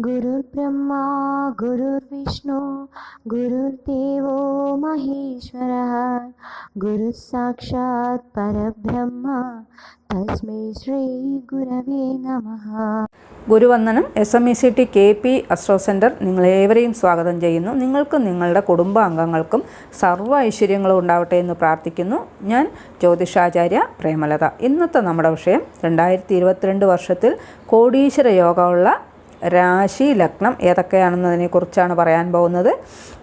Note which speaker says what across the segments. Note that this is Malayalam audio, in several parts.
Speaker 1: गुरुर्ब्रह्मा गुरुर्विष्णु गुरुर्देवो महेश्वरः गुरुः साक्षात् परब्रह्म तस्मै श्रीगुरवे नमः
Speaker 2: ഗുരുവന്ദനം S M E C T K P astro centre നിങ്ങളേവരെയും സ്വാഗതം ചെയ്യുന്നു നിങ്ങൾക്കും നിങ്ങളുടെ കുടുംബാംഗങ്ങൾക്കും സർവ്വ ഐശ്വര്യങ്ങളും ഉണ്ടാവട്ടെ എന്ന് പ്രാർത്ഥിക്കുന്നു ഞാൻ ജ്യോതിഷാചാര്യ പ്രേമലത ഇന്നത്തെ നമ്മുടെ വിഷയം രണ്ടായിരത്തി ഇരുപത്തിരണ്ട് വർഷത്തിൽ കോടീശ്വര യോഗമുള്ള രാശി ലഗ്നം ഏതൊക്കെയാണെന്നതിനെക്കുറിച്ചാണ് പറയാൻ പോകുന്നത്.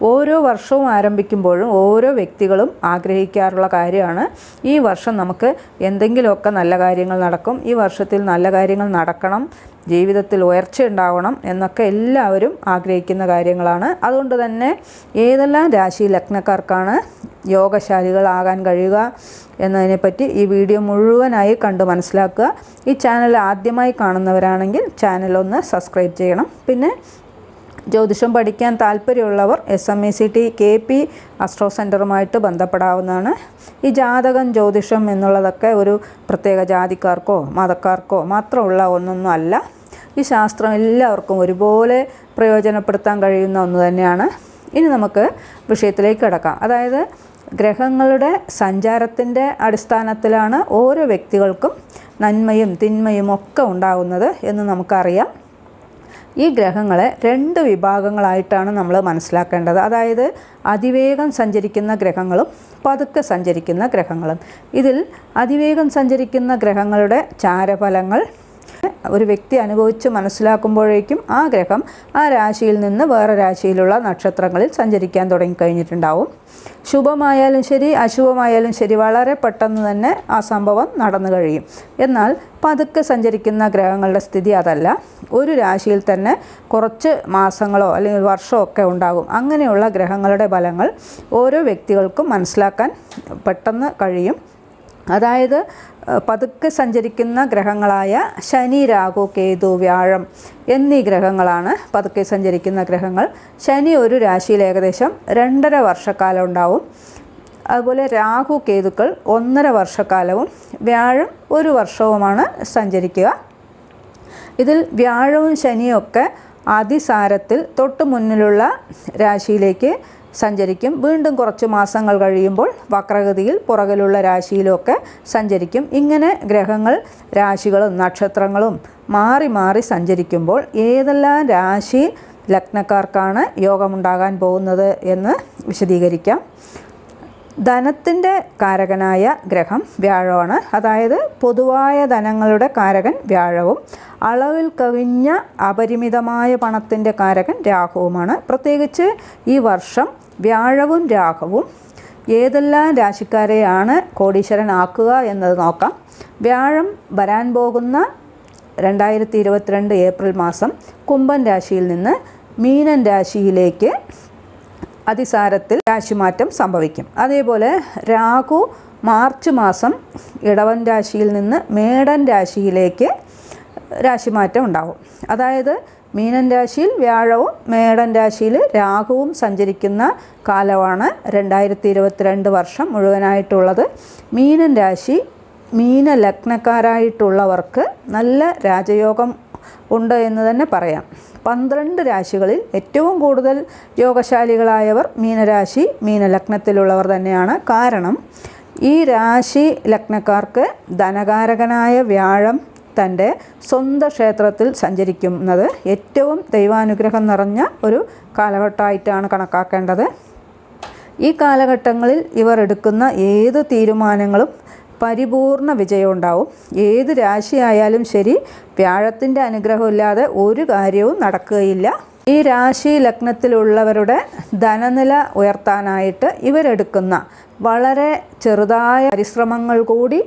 Speaker 2: ഓരോ വർഷവും ആരംഭിക്കുമ്പോഴും ഓരോ വ്യക്തികളും ആഗ്രഹിക്കാറുള്ള കാര്യമാണ്. ഈ വർഷം നമുക്ക് എന്തെങ്കിലുമൊക്കെ നല്ല കാര്യങ്ങൾ നടക്കും. ഈ വർഷത്തിൽ നല്ല കാര്യങ്ങൾ നടക്കണം. ജീവിതത്തിൽ ഉയർച്ച ഉണ്ടാവണം എന്നൊക്കെ എല്ലാവരും ആഗ്രഹിക്കുന്ന കാര്യങ്ങളാണ്. അതുകൊണ്ട് തന്നെ ഏതെല്ലാം രാശി ലഗ്നക്കാർക്കാണ് യോഗശാലികളാകാൻ കഴിയുക എന്നതിനെപ്പറ്റി ഈ വീഡിയോ മുഴുവനായി കണ്ട് മനസ്സിലാക്കുക. ഈ ചാനൽ ആദ്യമായി കാണുന്നവരാണെങ്കിൽ ചാനൽ ഒന്ന് സബ്സ്ക്രൈബ് ചെയ്യണം. പിന്നെ ജ്യോതിഷം പഠിക്കാൻ താല്പര്യമുള്ളവർ S M E C T K P astro സെന്ററുമായിട്ട് ബന്ധപ്പെടാവുന്നതാണ്. ഈ ജാതകം ജ്യോതിഷം എന്നുള്ളതൊക്കെ ഒരു പ്രത്യേക ജാതിക്കാർക്കോ മതക്കാർക്കോ മാത്രമുള്ള ഒന്നൊന്നും അല്ല ഈ ശാസ്ത്രം എല്ലാവർക്കും ഒരുപോലെ പ്രയോജനപ്പെടുത്താൻ കഴിയുന്ന ഒന്ന് തന്നെയാണ്. ഇനി നമുക്ക് വിഷയത്തിലേക്ക് കിടക്കാം. അതായത് ഗ്രഹങ്ങളുടെ സഞ്ചാരത്തിന്റെ അടിസ്ഥാനത്തിലാണ് ഓരോ വ്യക്തികൾക്കും നന്മയും തിന്മയും ഒക്കെ ഉണ്ടാകുന്നത് എന്ന് നമുക്കറിയാം. ഈ ഗ്രഹങ്ങളെ രണ്ട് വിഭാഗങ്ങളായിട്ടാണ് നമ്മൾ മനസ്സിലാക്കേണ്ടത്. അതായത് അതിവേഗം സഞ്ചരിക്കുന്ന ഗ്രഹങ്ങളും പതുക്കെ സഞ്ചരിക്കുന്ന ഗ്രഹങ്ങളും. ഇതിൽ അതിവേഗം സഞ്ചരിക്കുന്ന ഗ്രഹങ്ങളുടെ ചാരഫലങ്ങൾ ഒരു വ്യക്തി അനുഭവിച്ച് മനസ്സിലാക്കുമ്പോഴേക്കും ആ ഗ്രഹം ആ രാശിയിൽ നിന്ന് വേറെ രാശിയിലുള്ള നക്ഷത്രങ്ങളിൽ സഞ്ചരിക്കാൻ തുടങ്ങിക്കഴിഞ്ഞിട്ടുണ്ടാവും. ശുഭമായാലും ശരി അശുഭമായാലും ശരി വളരെ പെട്ടെന്ന് തന്നെ ആ സംഭവം നടന്നു കഴിയും. എന്നാൽ പതുക്കെ സഞ്ചരിക്കുന്ന ഗ്രഹങ്ങളുടെ സ്ഥിതി അതല്ല. ഒരു രാശിയിൽ തന്നെ കുറച്ച് മാസങ്ങളോ അല്ലെങ്കിൽ വർഷമോ ഒക്കെ ഉണ്ടാകും. അങ്ങനെയുള്ള ഗ്രഹങ്ങളുടെ ഫലങ്ങൾ ഓരോ വ്യക്തികൾക്കും മനസ്സിലാക്കാൻ പെട്ടെന്ന് കഴിയും. അതായത് പതുക്കെ സഞ്ചരിക്കുന്ന ഗ്രഹങ്ങളായ ശനി രാഹു കേതു വ്യാഴം എന്നീ ഗ്രഹങ്ങളാണ് പതുക്കെ സഞ്ചരിക്കുന്ന ഗ്രഹങ്ങൾ. ശനി ഒരു രാശിയിൽ ഏകദേശം രണ്ടര വർഷക്കാലം ഉണ്ടാവും. അതുപോലെ രാഹു കേതുക്കൾ ഒന്നര വർഷക്കാലവും വ്യാഴം ഒരു വർഷവുമാണ് സഞ്ചരിക്കുക. ഇതിൽ വ്യാഴവും ശനിയും ഒക്കെ അതിസാരത്തിൽ തൊട്ടു മുന്നിലുള്ള രാശിയിലേക്ക് സഞ്ചരിക്കും. വീണ്ടും കുറച്ച് മാസങ്ങൾ കഴിയുമ്പോൾ വക്രഗതിയിൽ പുറകിലുള്ള രാശിയിലുമൊക്കെ സഞ്ചരിക്കും. ഇങ്ങനെ ഗ്രഹങ്ങൾ രാശികളും നക്ഷത്രങ്ങളും മാറി മാറി സഞ്ചരിക്കുമ്പോൾ ഏതെല്ലാം രാശി ലഗ്നക്കാർക്കാണ് യോഗമുണ്ടാകാൻ പോകുന്നത് എന്ന് വിശദീകരിക്കാം. ധനത്തിന്റെ കാരകനായ ഗ്രഹം വ്യാഴമാണ്. അതായത് പൊതുവായ ധനങ്ങളുടെ കാരകൻ വ്യാഴവും അളവിൽ കവിഞ്ഞ അപരിമിതമായ പണത്തിന്റെ കാരകൻ രാഹുവുമാണ്. പ്രത്യേകിച്ച് ഈ വർഷം വ്യാഴവും രാഹുവും ഏതെല്ലാം രാശിക്കാരെയാണ് കോടീശ്വരനാക്കുക എന്നത് നോക്കാം. വ്യാഴം വരാൻ പോകുന്ന രണ്ടായിരത്തി ഇരുപത്തിരണ്ട് ഏപ്രിൽ മാസം കുംഭൻ രാശിയിൽ നിന്ന് മീനൻ രാശിയിലേക്ക് അതിസാരത്തിൽ രാശിമാറ്റം സംഭവിക്കും. അതേപോലെ രാഹു മാർച്ച് മാസം ഇടവൻ രാശിയിൽ നിന്ന് മേടൻ രാശിയിലേക്ക് രാശിമാറ്റം ഉണ്ടാവും. അതായത് മീനൻ രാശിയിൽ വ്യാഴവും മേടൻ രാശിയിൽ രാഹുവും സഞ്ചരിക്കുന്ന കാലമാണ് രണ്ടായിരത്തി ഇരുപത്തിരണ്ട് വർഷം മുഴുവനായിട്ടുള്ളത്. മീനൻ രാശി മീന ലഗ്നക്കാരായിട്ടുള്ളവർക്ക് നല്ല രാജയോഗം ഉണ്ട് എന്ന് തന്നെ പറയാം. പന്ത്രണ്ട് രാശികളിൽ ഏറ്റവും കൂടുതൽ യോഗശാലികളായവർ മീനരാശി മീനലഗ്നത്തിലുള്ളവർ തന്നെയാണ്. കാരണം ഈ രാശി ലഗ്നക്കാർക്ക് ധനകാരകനായ വ്യാഴം തന്റെ സ്വന്തം ക്ഷേത്രത്തിൽ സഞ്ചരിക്കുന്നത് ഏറ്റവും ദൈവാനുഗ്രഹം നിറഞ്ഞ ഒരു കാലഘട്ടമായിട്ടാണ് കണക്കാക്കേണ്ടത്. ഈ കാലഘട്ടങ്ങളിൽ ഇവർ എടുക്കുന്ന ഏത് തീരുമാനങ്ങളും പരിപൂർണ വിജയം ഉണ്ടാവും. ഏത് രാശിയായാലും ശരി വ്യാഴത്തിന്റെ അനുഗ്രഹമില്ലാതെ ഒരു കാര്യവും നടക്കുകയില്ല. ഈ രാശി ലഗ്നത്തിലുള്ളവരുടെ ധനനില ഉയർത്താനായിട്ട് ഇവരെടുക്കുന്ന വളരെ ചെറുതായ പരിശ്രമങ്ങൾ കൂടി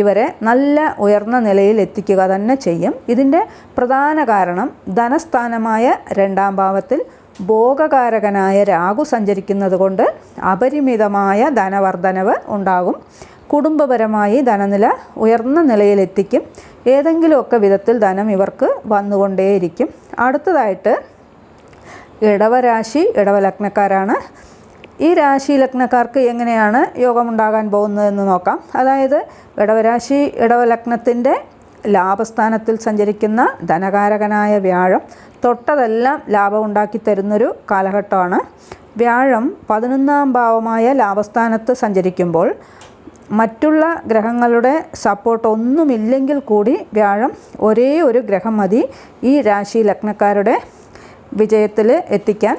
Speaker 2: ഇവരെ നല്ല ഉയർന്ന നിലയിൽ എത്തിക്കുക തന്നെ ചെയ്യും. ഇതിന്റെ പ്രധാന കാരണം ധനസ്ഥാനമായ രണ്ടാം ഭാവത്തിൽ ഭോഗകാരകനായ രാഹു സഞ്ചരിക്കുന്നത് കൊണ്ട് അപരിമിതമായ ധനവർദ്ധനവ് ഉണ്ടാകും. കുടുംബപരമായി ധനനില ഉയർന്ന നിലയിലെത്തിക്കും. ഏതെങ്കിലുമൊക്കെ വിധത്തിൽ ധനം ഇവർക്ക് വന്നുകൊണ്ടേയിരിക്കും. അടുത്തതായിട്ട് ഇടവരാശി ഇടവലഗ്നക്കാരാണ്. ഈ രാശി ലഗ്നക്കാർക്ക് എങ്ങനെയാണ് യോഗമുണ്ടാകാൻ പോകുന്നതെന്ന് നോക്കാം. അതായത് ഇടവരാശി ഇടവലഗ്നത്തിന്റെ ലാഭസ്ഥാനത്തിൽ സഞ്ചരിക്കുന്ന ധനകാരകനായ വ്യാഴം തൊട്ടതെല്ലാം ലാഭം ഉണ്ടാക്കി തരുന്നൊരു കാലഘട്ടമാണ്. വ്യാഴം പതിനൊന്നാം ഭാവമായ ലാഭസ്ഥാനത്ത് സഞ്ചരിക്കുമ്പോൾ മറ്റുള്ള ഗ്രഹങ്ങളുടെ സപ്പോർട്ട് ഒന്നുമില്ലെങ്കിൽ കൂടി വ്യാഴം ഒരേ ഒരു ഗ്രഹം മതി ഈ രാശി ലഗ്നക്കാരുടെ വിജയത്തിൽ എത്തിക്കാൻ.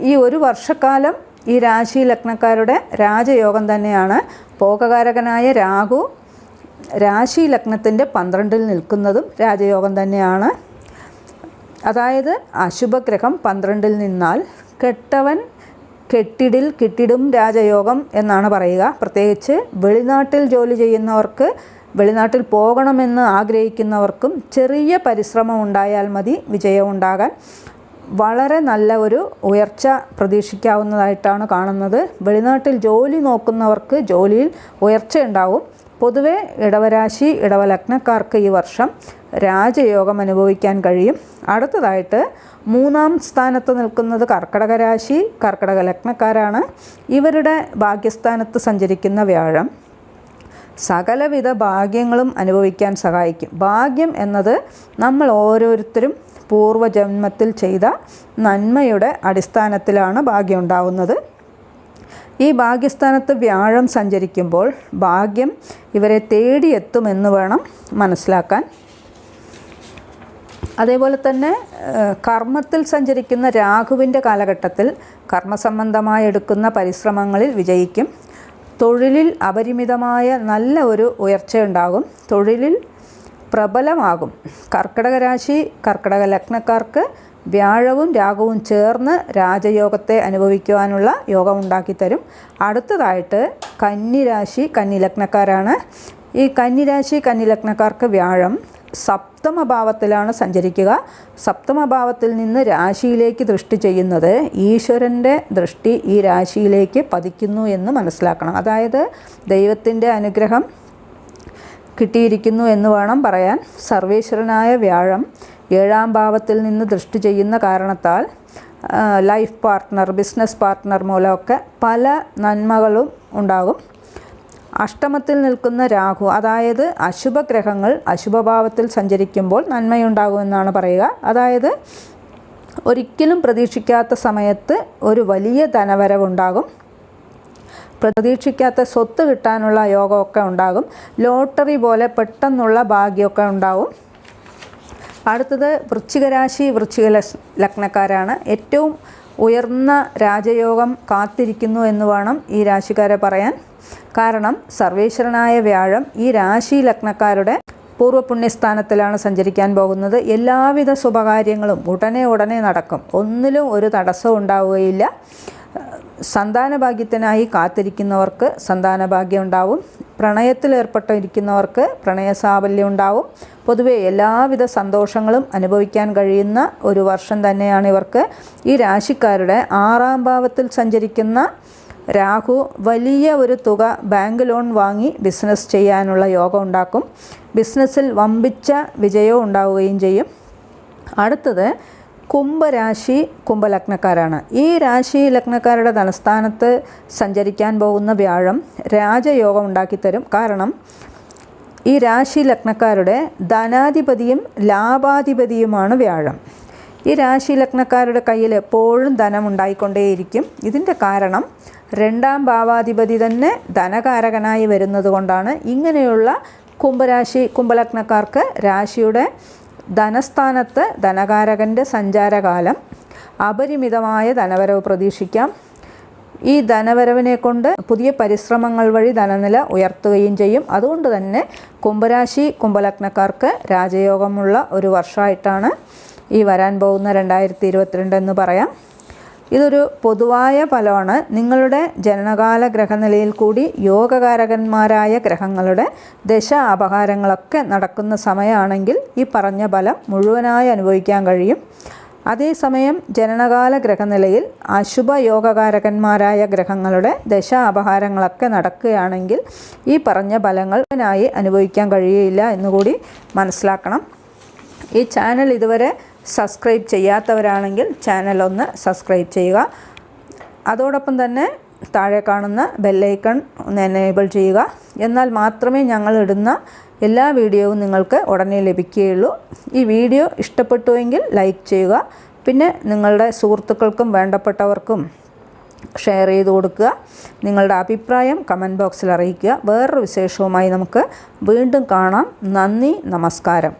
Speaker 2: ഈ ഒരു വർഷക്കാലം ഈ രാശി ലഗ്നക്കാരുടെ രാജയോഗം തന്നെയാണ്. പോകകാരകനായ രാഹു രാശി ലഗ്നത്തിന്റെ പന്ത്രണ്ടിൽ നിൽക്കുന്നതും രാജയോഗം തന്നെയാണ്. അതായത് അശുഭഗ്രഹം പന്ത്രണ്ടിൽ നിന്നാൽ കെട്ടവൻ കെട്ടിടിൽ കിട്ടിടും രാജയോഗം എന്നാണ് പറയുക. പ്രത്യേകിച്ച് വെളിനാട്ടിൽ ജോലി ചെയ്യുന്നവർക്ക് വെളിനാട്ടിൽ പോകണമെന്ന് ആഗ്രഹിക്കുന്നവർക്കും ചെറിയ പരിശ്രമം ഉണ്ടായാൽ മതി വിജയം ഉണ്ടാകാൻ വളരെ നല്ല ഒരു ഉയർച്ച പ്രതീക്ഷിക്കാവുന്നതായിട്ടാണ് കാണുന്നത്. വെളിനാട്ടിൽ ജോലി നോക്കുന്നവർക്ക് ജോലിയിൽ ഉയർച്ച ഉണ്ടാവും പൊതുവെ ഇടവരാശി ഇടവലഗ്നക്കാർക്ക് ഈ വർഷം രാജയോഗം അനുഭവിക്കാൻ കഴിയും. അടുത്തതായിട്ട് മൂന്നാം സ്ഥാനത്ത് നിൽക്കുന്നത് കർക്കടക രാശി കർക്കടക ലഗ്നക്കാരാണ്. ഇവരുടെ ഭാഗ്യസ്ഥാനത്ത് സഞ്ചരിക്കുന്ന വ്യാഴം. സകലവിധ ഭാഗ്യങ്ങളും അനുഭവിക്കാൻ സഹായിക്കും. ഭാഗ്യം എന്നത് നമ്മൾ ഓരോരുത്തരും പൂർവജന്മത്തിൽ ചെയ്ത നന്മയുടെ അടിസ്ഥാനത്തിലാണ് ഭാഗ്യം ഉണ്ടാവുന്നത്. ഈ ഭാഗ്യസ്ഥാനത്ത് വ്യാഴം സഞ്ചരിക്കുമ്പോൾ ഭാഗ്യം ഇവരെ തേടിയെത്തുമെന്ന് വേണം മനസ്സിലാക്കാൻ. അതേപോലെ തന്നെ കർമ്മത്തിൽ സഞ്ചരിക്കുന്ന രാഹുവിന്റെ കാലഘട്ടത്തിൽ കർമ്മസംബന്ധമായി എടുക്കുന്ന പരിശ്രമങ്ങളിൽ വിജയിക്കും. തൊഴിലിൽ അപരിമിതമായ നല്ല ഒരു ഉയർച്ചയുണ്ടാകും. തൊഴിലിൽ പ്രബലമാകും. കർക്കിടക രാശി കർക്കിടക ലഗ്നക്കാർക്ക് വ്യാഴവും രാഗവും ചേർന്ന് രാജയോഗത്തെ അനുഭവിക്കുവാനുള്ള യോഗം ഉണ്ടാക്കിത്തരും അടുത്തതായിട്ട് കന്നിരാശി കന്നിലഗ്നക്കാരാണ് ഈ കന്നിരാശി കന്നിലഗ്നക്കാർക്ക് വ്യാഴം സപ്തമഭാവത്തിലാണ് സഞ്ചരിക്കുക. സപ്തമഭാവത്തിൽ നിന്ന് രാശിയിലേക്ക് ദൃഷ്ടി ചെയ്യുന്നത് ഈശ്വരന്റെ ദൃഷ്ടി ഈ രാശിയിലേക്ക് പതിക്കുന്നു എന്ന് മനസ്സിലാക്കണം. അതായത് ദൈവത്തിന്റെ അനുഗ്രഹം കിട്ടിയിരിക്കുന്നു എന്ന് വേണം പറയാൻ. സർവേശ്വരനായ വ്യാഴം ഏഴാം ഭാവത്തിൽ നിന്ന് ദൃഷ്ടി ചെയ്യുന്ന കാരണത്താൽ ലൈഫ് പാർട്ട്ണർ ബിസിനസ് പാർട്ട്ണർ മൂലമൊക്കെ പല നന്മകളും ഉണ്ടാകും. അഷ്ടമത്തിൽ നിൽക്കുന്ന രാഹു അതായത് അശുഭഗ്രഹങ്ങൾ അശുഭഭാവത്തിൽ സഞ്ചരിക്കുമ്പോൾ നന്മയുണ്ടാകുമെന്നാണ് പറയുക. അതായത് ഒരിക്കലും പ്രതീക്ഷിക്കാത്ത സമയത്ത് ഒരു വലിയ ധനവരവുണ്ടാകും. പ്രതീക്ഷിക്കാത്ത സ്വത്ത് കിട്ടാനുള്ള യോഗമൊക്കെ ഉണ്ടാകും. ലോട്ടറി പോലെ പെട്ടെന്നുള്ള ഭാഗ്യമൊക്കെ ഉണ്ടാകും അടുത്തത് വൃശ്ചികരാശി വൃശ്ചിക ലഗ്നക്കാരാണ്. ഏറ്റവും ഉയർന്ന രാജയോഗം കാത്തിരിക്കുന്നു എന്ന് വേണം ഈ രാശിക്കാരെ പറയാൻ. കാരണം സർവേശ്വരനായ വ്യാഴം ഈ രാശി ലഗ്നക്കാരുടെ പൂർവപുണ്യസ്ഥാനത്തിലാണ് സഞ്ചരിക്കാൻ പോകുന്നത്. എല്ലാവിധ ശുഭകാര്യങ്ങളും ഉടനെ ഉടനെ നടക്കും. ഒന്നിലും ഒരു തടസ്സവും ഉണ്ടാവുകയില്ല. സന്താനഭാഗ്യത്തിനായി കാത്തിരിക്കുന്നവർക്ക് സന്താനഭാഗ്യം ഉണ്ടാവും. പ്രണയത്തിലേർപ്പെട്ടിരിക്കുന്നവർക്ക് പ്രണയസാഫല്യം ഉണ്ടാവും. പൊതുവേ എല്ലാവിധ സന്തോഷങ്ങളും അനുഭവിക്കാൻ കഴിയുന്ന ഒരു വർഷം തന്നെയാണ് ഇവർക്ക്. ഈ രാശിക്കാരുടെ ആറാം ഭാവത്തിൽ സഞ്ചരിക്കുന്ന രാഹു വലിയ ഒരു തുക ബാങ്ക് ലോൺ വാങ്ങി ബിസിനസ് ചെയ്യാനുള്ള യോഗം ഉണ്ടാക്കും. ബിസിനസ്സിൽ വമ്പിച്ച വിജയവും ഉണ്ടാവുകയും ചെയ്യും. അടുത്തത് കുംഭരാശി കുംഭലഗ്നക്കാരാണ്. ഈ രാശി ലഗ്നക്കാരുടെ തലസ്ഥാനത്ത് സഞ്ചരിക്കാൻ പോകുന്ന വ്യാഴം രാജയോഗം ഉണ്ടാക്കിത്തരും കാരണം ഈ രാശി ലഗ്നക്കാരുടെ ധനാധിപതിയും ലാഭാധിപതിയുമാണ് വ്യാഴം. ഈ രാശി ലഗ്നക്കാരുടെ കയ്യിൽ എപ്പോഴും ധനം ഉണ്ടായിക്കൊണ്ടേയിരിക്കും. ഇതിന്റെ കാരണം രണ്ടാം ഭാവാധിപതി തന്നെ ധനകാരകനായി വരുന്നത് കൊണ്ടാണ് ഇങ്ങനെയുള്ള കുംഭരാശി കുംഭലഗ്നക്കാർക്ക് രാശിയുടെ ധനസ്ഥാനത്ത് ധനകാരകന്റെ സഞ്ചാരകാലം അപരിമിതമായ ധനവരവ് പ്രതീക്ഷിക്കാം. ഈ ധനവരവിനെ കൊണ്ട് പുതിയ പരിശ്രമങ്ങൾ വഴി ധനനില ഉയർത്തുകയും ചെയ്യും. അതുകൊണ്ട് തന്നെ കുംഭരാശി കുംഭലഗ്നക്കാർക്ക് രാജയോഗമുള്ള ഒരു വർഷമായിട്ടാണ് ഈ വരാൻ പോകുന്ന രണ്ടായിരത്തി ഇരുപത്തിരണ്ട് എന്ന് പറയാം. ഇതൊരു പൊതുവായ ഫലമാണ്. നിങ്ങളുടെ ജനനകാല ഗ്രഹനിലയിൽ കൂടി യോഗകാരകന്മാരായ ഗ്രഹങ്ങളുടെ ദശ അപഹാരങ്ങളൊക്കെ നടക്കുന്ന സമയമാണെങ്കിൽ ഈ പറഞ്ഞ ഫലം മുഴുവനായി അനുഭവിക്കാൻ കഴിയും. അതേസമയം ജനനകാല ഗ്രഹനിലയിൽ അശുഭ യോഗകാരകന്മാരായ ഗ്രഹങ്ങളുടെ ദശ അപഹാരങ്ങളൊക്കെ നടക്കുകയാണെങ്കിൽ ഈ പറഞ്ഞ ഫലങ്ങൾ മുഴുവനായി അനുഭവിക്കാൻ കഴിയുകയില്ല എന്നുകൂടി മനസ്സിലാക്കണം. ഈ ചാനൽ ഇതുവരെ സബ്സ്ക്രൈബ് ചെയ്യാത്തവരാണെങ്കിൽ ചാനൽ ഒന്ന് സബ്സ്ക്രൈബ് ചെയ്യുക. അതോടൊപ്പം തന്നെ താഴെ കാണുന്ന ബെല്ലൈക്കൺ ഒന്ന് എനേബിൾ ചെയ്യുക. എന്നാൽ മാത്രമേ ഞങ്ങൾ ഇടുന്ന എല്ലാ വീഡിയോവും നിങ്ങൾക്ക് ഉടനെ ലഭിക്കുകയുള്ളൂ. ഈ വീഡിയോ ഇഷ്ടപ്പെട്ടുവെങ്കിൽ ലൈക്ക് ചെയ്യുക. പിന്നെ നിങ്ങളുടെ സുഹൃത്തുക്കൾക്കും വേണ്ടപ്പെട്ടവർക്കും ഷെയർ ചെയ്ത് കൊടുക്കുക. നിങ്ങളുടെ അഭിപ്രായം കമന്റ് ബോക്സിൽ അറിയിക്കുക. വേറൊരു വിശേഷവുമായി നമുക്ക് വീണ്ടും കാണാം. നന്ദി നമസ്കാരം.